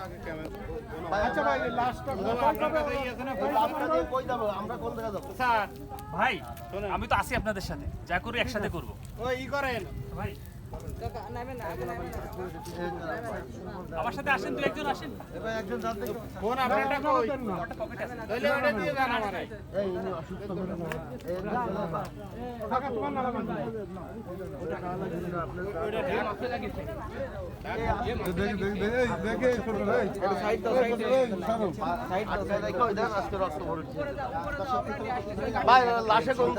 আচ্ছা ভাই লাস্টটা কই যাব? আমরা কোন জায়গায় যাব? স্যার ভাই আমি তো আসি আপনাদের সাথে। যা করি একসাথে করব। ওই ই করেন। ভাই আমার সাথে আসেন দু একজন আসেন এবার একজন জানতে ফোন আপনারটা কই একটা পকেট আছে তাহলে ওটা দিয়ে যান আমারে এই ইনি অসুস্থ করে না এই টাকা তোমার নামে বান্ধা আটকে রেখে ওই দেন আজকে রক্ত ভরছে ভাই লাশে গন্ধ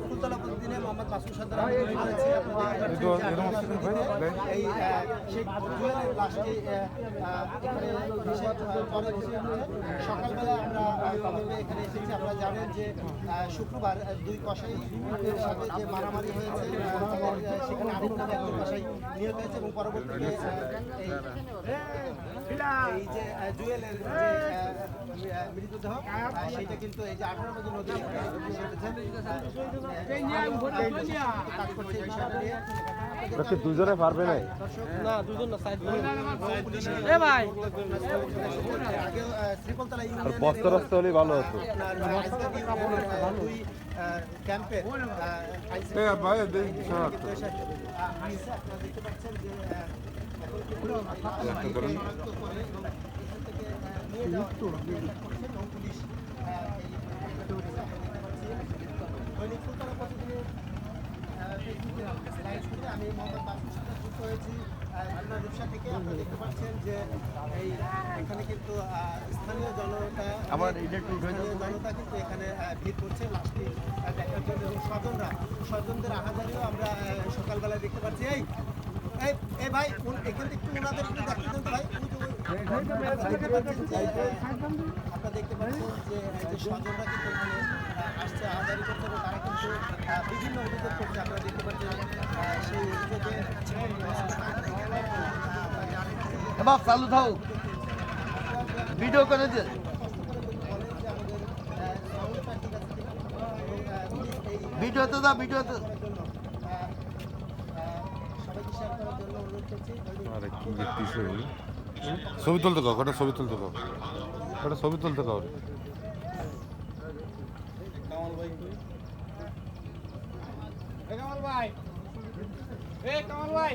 ফুলতলা প্রতিদিনে মোহাম্মদ মাসুদ সর্দার আমাদের এই আহ, জুয়েলের লাশটি আহ, আহ, এখানে। সকালবেলা আমরা এসেছি আপনারা জানেন যে শুক্রবার দুই এর সাথে যে মারামারি হয়েছে সেখানে আরেকটা কসাই নিহত হয়েছে এবং পরবর্তীতে এই যে জুয়েলের যে মৃতদেহ সেইটা কিন্তু এই যে আঠারো নদী নদী কাজ করছে এই বিষয়টা নিয়ে দুজনে পারবে না না দুজন না সাইড এ ভাই। আগে শ্রীকলতলা আর বস্তা রাস্তা হলে ভালো হতো। ক্যাম্পে দেখতে পাচ্ছেন যে আমি মোহাম্মদ বাসুর সাথে যুক্ত হয়েছি খুলনা রূপসা থেকে আপনারা দেখতে পাচ্ছেন যে এই এখানে কিন্তু স্থানীয় জনতা স্থানীয় জনতা কিন্তু এখানে ভিড় করছে। আহ, দেখার জন্য এবং স্বজনরা স্বজনদের আহাজারিও আমরা সকালবেলায় দেখতে পাচ্ছি। এই এই ভাই এখান থেকে একটু ওনাদের একটু দেখতে দেন তো ভাই। যে ওই- আপনারা দেখতে পাচ্ছেন যে আপনারা দেখতে পাচ্ছেন যে এই যে স্বজনরা কিন্তু আসছে আহাজারি করছে এবং তারা কিন্তু বিভিন্ন অভিযোগ করছে। আপনারা দেখতে পাচ্ছেন আহ, সেই অভিযোগে চালু থাও। ভিডিও করে দে। ভিডিওতে দাও ভিডিওতে। আরে কি দেখতেছে ছবি তুলতে কাউ কটা ছবি তুলতে কাউ কটা ছবি তুলতে কাউ এ কামাল ভাই এ কামাল ভাই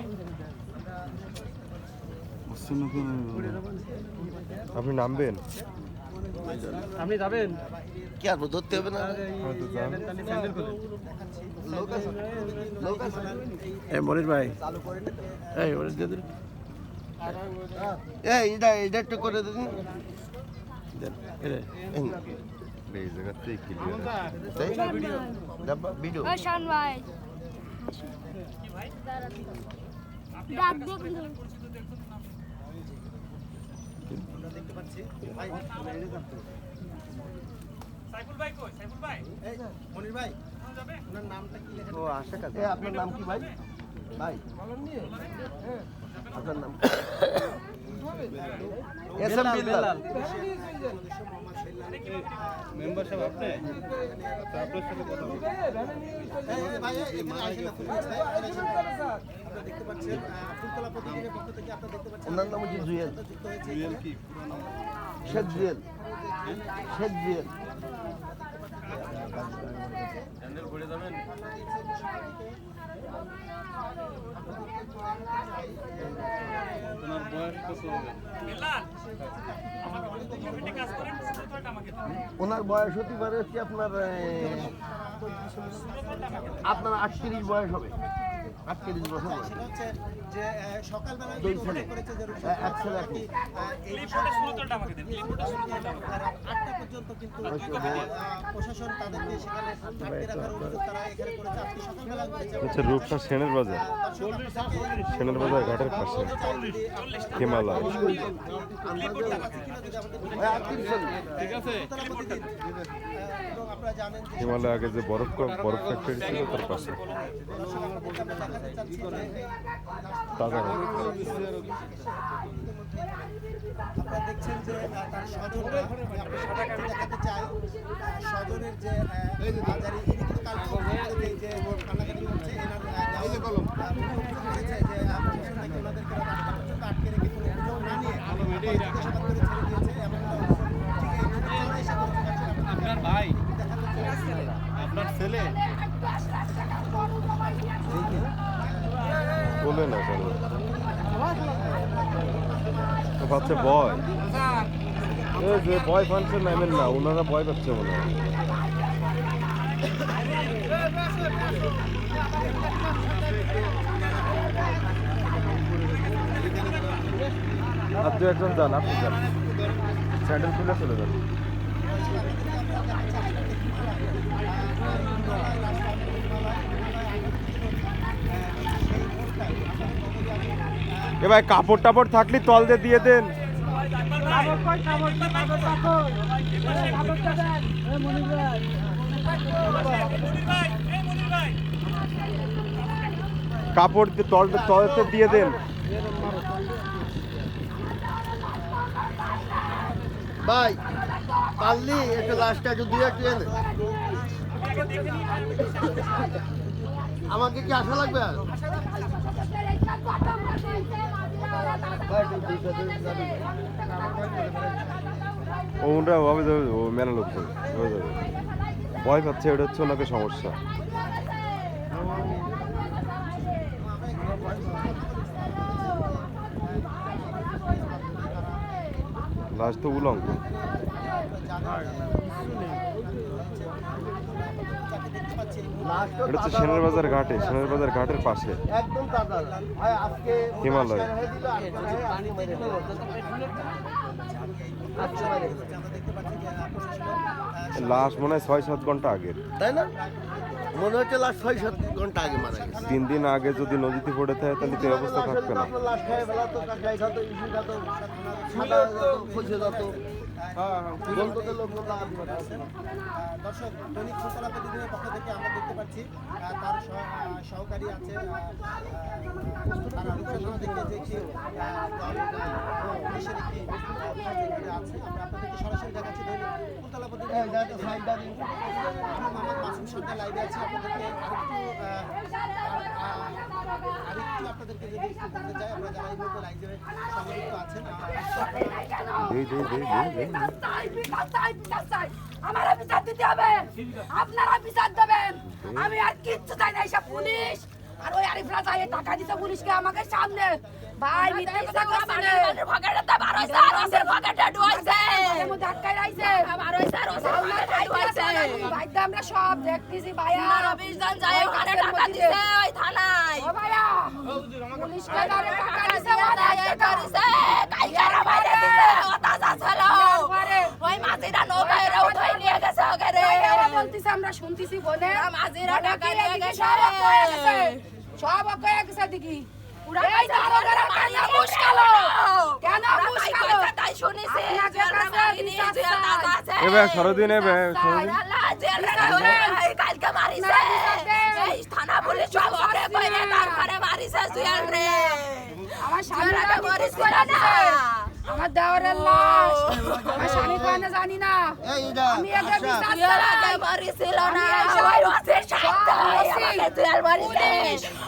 আপনি নামবেন? আপনি যাবেন? কি আর ধরতে হবে না। লোক আছে এই মনির ভাই। এই মনির দিয়ে দিন। এই এটা এটা একটু করে দিন। ভিডিও ভাই। ডাক দেখুন আমরা দেখতে পাচ্ছি ভাই সাইফুল ভাই কই? সাইফুল ভাই? এই মনির ভাই ওনার নামটা কি লেখা ও আশা কাছে আপনার নাম কি ভাই? ভাই। আপনার নাম এস এম বিল্লাল। মেম্বার সাহেব আপনি? আপনার সাথে কথা বলব এই যে ভাই এখানে আসেন না, please, ভাই, এখানে আসেন। আপনারা দেখতে পাচ্ছেন আহ, ফুলতলা প্রতিদিনের পক্ষ থেকে আপনারা দেখতে পাচ্ছেন ওনার নাম হচ্ছে জুয়েল। জুয়েল কি? শেখ জুয়েল। শেখ জুয়েল। ওনার বয়স কত হবে বেলাল ওনার বয়স হতে পারে হচ্ছে আপনার আপনার আটত্রিশ বয়স হবে। আটত্রিশ বছর বয়স সেটা হচ্ছে যে সকালবেলা করেছে যে হ্যাঁ, আমাকে দিন আটটা পর্যন্ত কিন্তু প্রশাসন তাদেরকে সেখানে আটকে রাখার অভিযোগ তারা এখানে করেছে। আজকে সকালবেলা করেছে হচ্ছে রূপসা সেনের বাজার। সেনের বাজার ঘাটের পাশে। হিমালয়। ঠিক আছে। হিমালয় আগে যে বরফ বরফ ফ্যাক্টরি ছিল তার পাশে। আমরা দেখাচ্ছি যে তাজা আপনারা দেখছেন যে তার স্বজনরা দেখাতে চাই। স্বজনের যে আহ, বাজারে ইনি কিন্তু কালকে বলতে যে কান্নাকাটি এনার যে ওনাদেরকে আটকে রেখে কোনো না নিয়ে পরে জিজ্ঞাসাবাদ করে ছেড়ে দিয়েছে এমন একটা অভিযোগ ঠিক এই মুহূর্তে চলে এসে বলতে পারছি না। আপনার ভাই দেখাতে চাচ্ছি। আপনার ছেলে বলে না তো পাচ্ছে বয় এই যে বয় ফানছে নামেন না, ওনারা ভয় পাচ্ছে মনে হয়। দু একজন যান, আপনি যান। স্যান্ডেল খুলে চলে যান। এ ভাই কাপড় টাপড় থাকলে তল দিয়ে দেন। কাপড় তলটা তলতে দিয়ে দেন। ভাই, পারলি? একটু লাস্টটা একটু দিয়ে একটু এনে। আমাকে কি আশা লাগবে ওটা যাবে ও মেনা লোক ভয় পাচ্ছে ওটা হচ্ছে ওনাকে সমস্যা। লাস্ট তো উলঙ্গ। এটা হচ্ছে সেনের বাজার ঘাটে সেনের বাজার ঘাটের পাশে। একদম তাজা ভাই আজকে হিমালয়। আহ, লাস্ট মনে হয় ছয় সাত ঘণ্টা আগের। তাই না? মনে হচ্ছে লাস্ট ছয় সাত ঘণ্টা আগে মারা গেছে। তিন দিন আগে যদি নদীতে পড়ে থাকে তাহলে তো অবস্থা থাকবে না। লাশ খায় ফেলা তো খাত খাত যেত আহ, দর্শক দৈনিক ফুলতলা প্রতিদিনের পক্ষ থেকে আমরা দেখতে পাচ্ছি তার সহকারী আছে তার দেখে যে একটি এখানে আছে আমরা আপনাদেরকে সরাসরি দেখাচ্ছি দৈনিক প্রতিদিন আমি মোহাম্মদ মাসুম সরকার লাইভে আছি আপনাদেরকে আরেকটু আর- আমরা বিচার দিতে হবে আপনারা বিচার দেবেন আমি আর কিচ্ছু চাই না এইসব পুলিশ আর ওই আরিফরা চাই টাকা দিতে পুলিশকে আমাকে সামনে ভাই মিথ্যে কথা কইছে না পকেটে বার হইছে আর ওদের ঢুইছে এর মধ্যে আটকাই রাইছে বার হইছে আর ওদের পকেটে ঢুইছে ভাই আমরা সব দেখতেছি ভাইয়া। 20 জন যায় ওখানে টাকা দিছে ওই থানায়। ও ভাইয়া পুলিশকে ধরে টাকা দিছে ও দায়িত্ব করিছে কাইকারা বাইরে দিছে ও তাজা ছিল ওই মাঝিরা নৌকায় উঠাই নিয়ে গেছে ওকে রে। বলতিছে আমরা শুনতিছি বলে মাঝিরা টাকা নিয়ে গেছে। সব ওকে গেছে। কেন মুশকালো? কেন মুশকালো? তাই শুনিছি। এ সরদিন এ ভাই সরদিন কালকে মারিছে। এই থানা পুলিশ সব ঘরে কইরে তারপরে মারিছে জুয়েল রে। আমার স্বামীরা মরিছে না। আমার দেওয়ারের লাশ। আমার স্বামী কোনে জানি না। আমি একটা বিশ্বাস করা। মরিছিল না। ওই ওসে সাহায্য আমাকে জুয়েল মারিছে।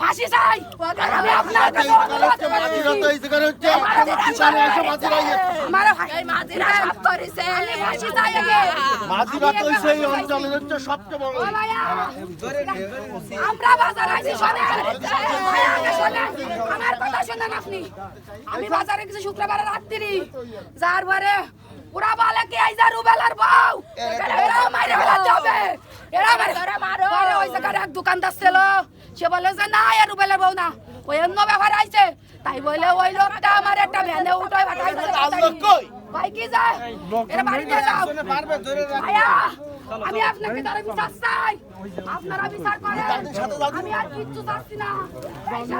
ফাঁসি চাই। আমি আপনার কাছে অনুরোধ করছি। আমার মাঝিরা সব করেছে। আমি ফাঁসি চাই। মাঝিরা তো সেই অঞ্চলের হচ্ছে সবচেয়ে বড়। আমরা বাজার আছি শোনেন। ভাইয়া, আগে শোনেন। আমার কথা শোনেন আপনি। আমি বাজারে গেছি শুক্রবার রাত্রি যার পরে পুরা বলে কি যে রুবেলার বউ এরা মাইরে ফেলাতে হবে। এরা মারে। পরে ওই জায়গায় এক দোকানদার ছিল। সে বলে যে না এর রুবেলার বউ না। ওই অন্য ব্যাপার আইছে? তাই বলে ওই লোকটা আমার একটা ভ্যানে উঠে পাঠাই ভাই কি যায় এর বাড়িতে যাও। ভাইয়া আমি আপনাকে তারা বিচার চাই। আপনারা বিচার করেন। আমি আর কিচ্ছু চাচ্ছি না।